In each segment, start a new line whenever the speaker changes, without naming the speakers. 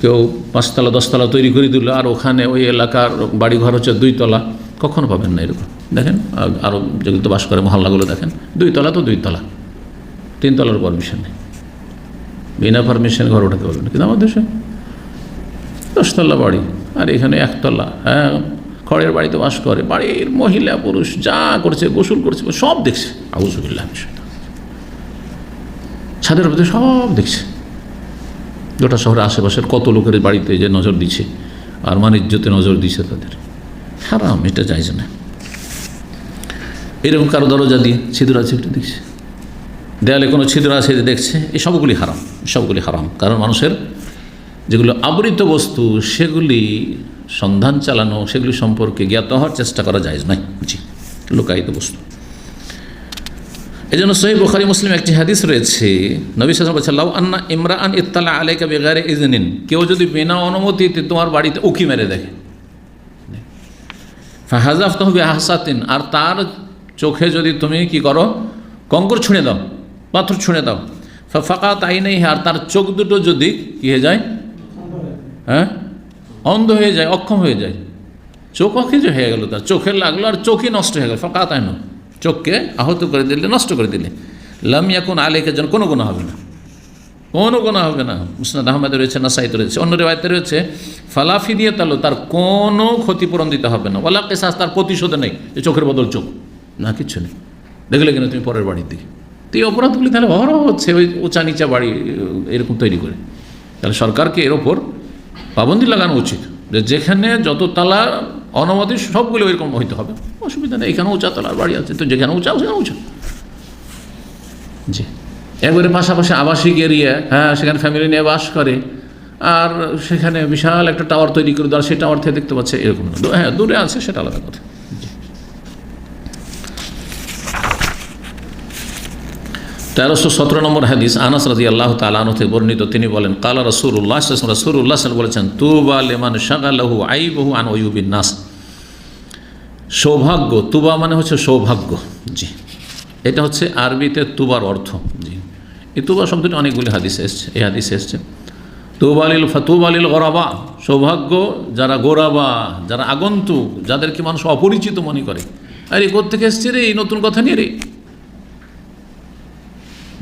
কেউ পাঁচতলা, দশতলা তৈরি করে দিল, আর ওখানে ওই এলাকার বাড়িঘর হচ্ছে দুই তলা কখনো পাবেন না এরকম। দেখেন, আর- আরও যেগুলো বাস করে মহল্লাগুলো দেখেন। দুই তলা তো দুই তলা তিন তলার পারমিশন নেই। বিনা পারমিশন ঘর ওঠাতে পারবেন কিন্তু আমাদের দেশে দশতলা বাড়ি, আর এখানে একতলা। হ্যাঁ খড়ের বাড়িতে বাস করে, বাড়ির মহিলা, পুরুষ, যা করছে, গোসল করছে, সব দেখছে। আবুজুবিল্লাহ ছাদের মধ্যে সব দেখছে। গোটা শহরে আশেপাশের কত লোকের বাড়িতে যে নজর দিচ্ছে আর মান ইজ্জতে নজর দিছে তাদের। হারাম, এটা যাইছে না। এরকম কারও দরজা দিয়ে ছিদ্র আছে একটু দেখছে। দেয়ালে কোনো ছিদ্র আছে দেখছে এই সবগুলি হারাম সবগুলি হারাম। কারণ মানুষের যেগুলো আবৃত বস্তু, সেগুলি সন্ধান চালানো, সেগুলি সম্পর্কে জ্ঞাত হওয়ার চেষ্টা করা যায় নাই। জি, লোকায়িত বস্তু। এই জন্য সহি বুখারি মুসলিম একটি হাদিস রয়েছে, নবী সালাম বলছে লাউ আন্না ইমরান ইত্তালা আলাইকা বেগারে ইজনিন কেউ যদি বিনা অনুমতিতে তোমার বাড়িতে উকি মেরে দেখে। ফাহাজাফ তহবি আহসাতিন আর তার চোখে যদি তুমি কি করো, কঙ্কর ছুঁড়ে দাও, পাথর ছুঁড়ে দাও। ফাঁকা তাই নেই আর তার চোখ দুটো যদি কী হয়ে যায়? হ্যাঁ? অন্ধ হয়ে যায়, অক্ষম হয়ে যায়। চোখ অখিজ হয়ে গেল তার। চোখে লাগল আর চোখই নষ্ট হয়ে গেল। ফাঁকা তাই না চোখকে আহত করে দিলে, নষ্ট করে দিলে। লামিয়া কোন আলেকের জন্য কোনো গুণা হবে না। কোনো গুণা হবে না। মুসনাদ আহমেদ রয়েছে, নাসাইতে রয়েছে, অন্য রেওয়ায়তে রয়েছে ফালাফি দিয়ে তাহলে তার কোনো ক্ষতিপূরণ দিতে হবে না। ওলা কেসাস, তার প্রতিশোধ নেই, যে চোখের বদল চোখ। না কিচ্ছু নেই। দেখলে কিনা তুমি পরের বাড়ির দিকে। তো এই অপরাধগুলি তাহলে অহরহ হচ্ছে, ওই উঁচা নিচা বাড়ি এরকম তৈরি করে। তাহলে সরকারকে এর ওপর পাবন্দি লাগানো উচিত, যে যেখানে যত তালা, অনুমতি, সবগুলো এরকম হইতে হবে। অসুবিধা নেই এখানে উঁচা তলার বাড়ি আছে, তো যেখানে উঁচা সেখানে উঁচা জি। একবারে পাশাপাশি আবাসিক এরিয়া হ্যাঁ সেখানে ফ্যামিলি নিয়ে বাস করে, আর সেখানে বিশাল একটা টাওয়ার তৈরি করে দেওয়ার সেই টাওয়ার থেকে দেখতে পাচ্ছে এরকম হ্যাঁ দূরে আছে, সেটা আলাদা কথা। তেরোশো সতেরো নম্বর হাদিস, আনাস রাজি আল্লাহ তালানো থেকে বর্ণিত, তিনি বলেন, কালা রসুল্লাহ রসুল্লাহ বলেছেন তু বা লেমান শাগালাহু আই বহু আন ওয়ুবিন নাস। সৌভাগ্য, তুবা মানে হচ্ছে সৌভাগ্য, জি। এটা হচ্ছে আরবিতে তুবার অর্থ, জি। এই তুবা শব্দটি অনেকগুলি হাদিসে এসছে, এই হাদিসে এসছে। তুবালিল তুবালিল গরাবা, সৌভাগ্য যারা গোরাবা, যারা আগন্তুক, যাদেরকে মানুষ অপরিচিত মনে করে, আরে কোথেকে এসছে রে? এই নতুন কথা নিয়ে রে?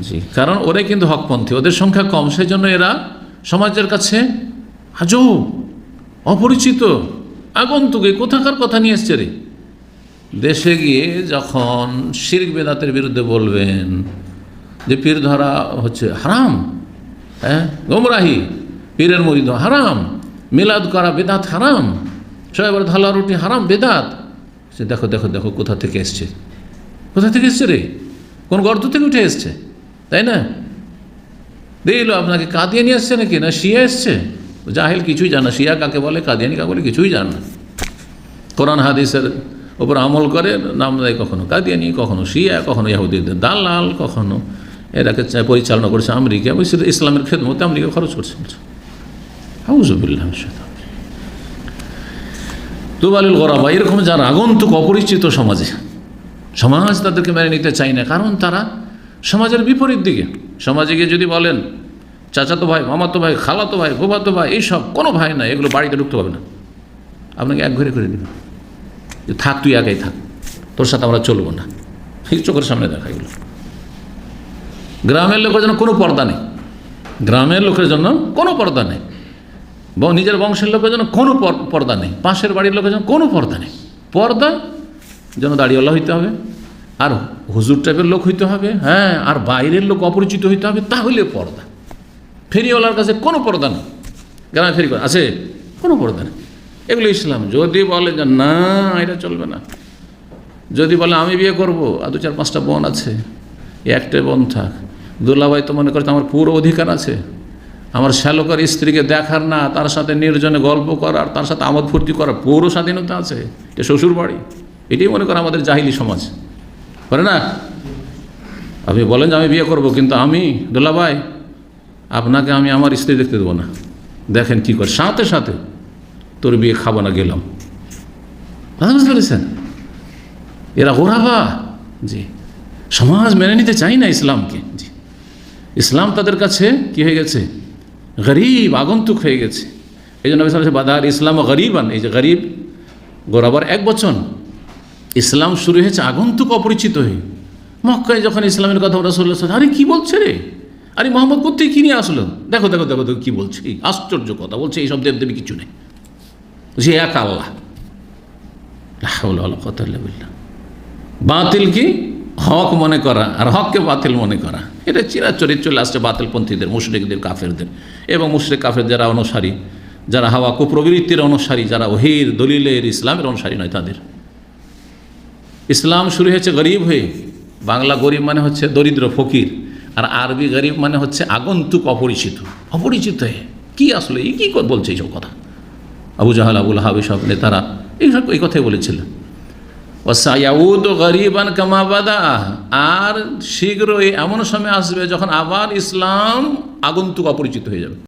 জি, কারণ ওরাই কিন্তু হকপন্থী, ওদের সংখ্যা কম সেই জন্য এরা সমাজের কাছে আজও অপরিচিত, আগন্তুক কোথাকার কথা নিয়ে এসছে রে? দেশে গিয়ে যখন শির্ক বেদাতের বিরুদ্ধে বলবেন যে পীর ধরা হচ্ছে হারাম হ্যাঁ? গোমরাহি, পীরের মরিদ হারাম, মিলাদ করা বেদাত হারাম সবাই ধালা রুটি হারাম, বেদাত। সে দেখো দেখো দেখো কোথা থেকে এসছে? কোথা থেকে এসছে রে? কোন গর্ত থেকে উঠে এসছে? তাই না? দিল আপনাকে কাদিয়ানি আসছে নাকি? না, শিয়া এসছে? জাহেল কিছুই জানা শিয়া কাকে বলে, কাদিয়ানি কাকে বলে কিছুই জান না। কোরআন, হাদিসের ওপর আমল করে, নাম দেয় কখনো কাদিয়ানি, কখনো শিয়া, কখনো ইয়াহুদিদের দালাল, কখনো এরাকে চা- পরিচালনা করছে আমেরিকা শুধু ইসলামের খেদমতে আমেরিকা খরচ করছে। হাউজুবিল্লাহ তুবালুল গরাবা, এরকম যারা আগন্তুক অপরিচিত সমাজে, সমাজ তাদেরকে মেনে নিতে চায় না, কারণ তারা সমাজের বিপরীত দিকে। সমাজে গিয়ে যদি বলেন, চাচাতো ভাই, মামাতো ভাই, খালাতো ভাই, ফুফাতো ভাই, এইসব কোনো ভাই না এগুলো বাড়িতে ঢুকতে পারবে না। আপনাকে এক ঘরে করে দেবে। যে থাক, তুই একাই থাক। তোর সাথে আমরা চলবো না। চোখের সামনে দেখা এগুলো গ্রামের লোকের জন্য কোনো পর্দা নেই। গ্রামের লোকের জন্য কোনো পর্দা নেই। নিজের বংশের লোকের জন্য কোনো পর্দা নেই। পাশের বাড়ির লোকের জন্য কোনো পর্দা নেই। পর্দা যেন দাড়িওয়ালা হইতে হবে, আর হুজুর টাইপের লোক হইতে হবে হ্যাঁ আর বাইরের লোক অপরিচিত হইতে হবে, তাহলে পর্দা। ফেরিওয়ালার কাছে কোনো পর্দা নেই। গ্রামে ফেরি আছে? কোনো পর্দা নেই। এগুলো ইসলাম। যদি বলে যে না, এটা চলবে না। যদি বলে আমি বিয়ে করব, আর দু চার পাঁচটা বোন আছে একটা বোন থাক। দুলাভাই তো মনে করছে আমার পুরো অধিকার আছে। আমার শ্যালকের স্ত্রীকে দেখার না, তার সাথে নির্জনে গল্প করার তার সাথে আমোদ ফুর্তি করার পুরো স্বাধীনতা আছে। এ শ্বশুর বাড়ি এটাই মনে করে আমাদের জাহিলি সমাজ। করে না? আপনি বলেন যে আমি বিয়ে করব, কিন্তু আমি, দুলাভাই, আপনাকে আমি আমার স্ত্রী দেখতে দেবো না। দেখেন কী করে। সাথে সাথে তোর বিয়ে খাব না, গেলাম। বুঝতে পেরেছেন? এরা ওরাবা জি। সমাজ মেনে নিতে চাই না ইসলামকে। জি। ইসলাম তাদের কাছে কি হয়ে গেছে? গরিব, আগন্তুক হয়ে গেছে। এই জন্য বাদার ইসলাম গরিবান এই যে গরিব, গোরাবার এক বচন, ইসলাম শুরু হয়েছে আগন্তুক অপরিচিত হয়ে। মক্কায় যখন ইসলামের কথা রসুল্লাহ সাল্লাল্লাহু আরে কি বলছে রে? আরে মোহাম্মদ কোথায় কি নিয়ে আসলো? দেখো দেখো দেখো দেখো কী বলছে। আশ্চর্য কথা বলছে এইসব দেব দেবী কিছু নেই। যে এক আল্লাহ। বাতিল কি? হক মনে করা। আর হককে বাতিল মনে করা। এটা চিরাচরিত চলে আসছে বাতিলপন্থীদের, মুশরিকদের, কাফেরদের। এবং মুশরিক কাফের যারা অনুসারী, যারা হাওয়া কুপ্রবৃত্তির অনুসারী, যারা ওহির দলিলের ইসলামের অনুসারী নয় তাদের। ইসলাম শুরু হয়েছে গরিব হয়ে। বাংলা গরিব মানে হচ্ছে দরিদ্র ফকির। আর আরবি গরিব মানে হচ্ছে আগন্তুক অপরিচিত। অপরিচিত হয়ে। কি আসলে? এই কী বলছে এইসব কথা? আবু জাহাল, আবুল হাব সব নেতারা এইসব এই কথাই বলেছিলেন সায়াউদ গরিবান কামাবাদা আর শীঘ্রই এমন সময় আসবে যখন আবার ইসলাম আগন্তুক অপরিচিত হয়ে যাবে।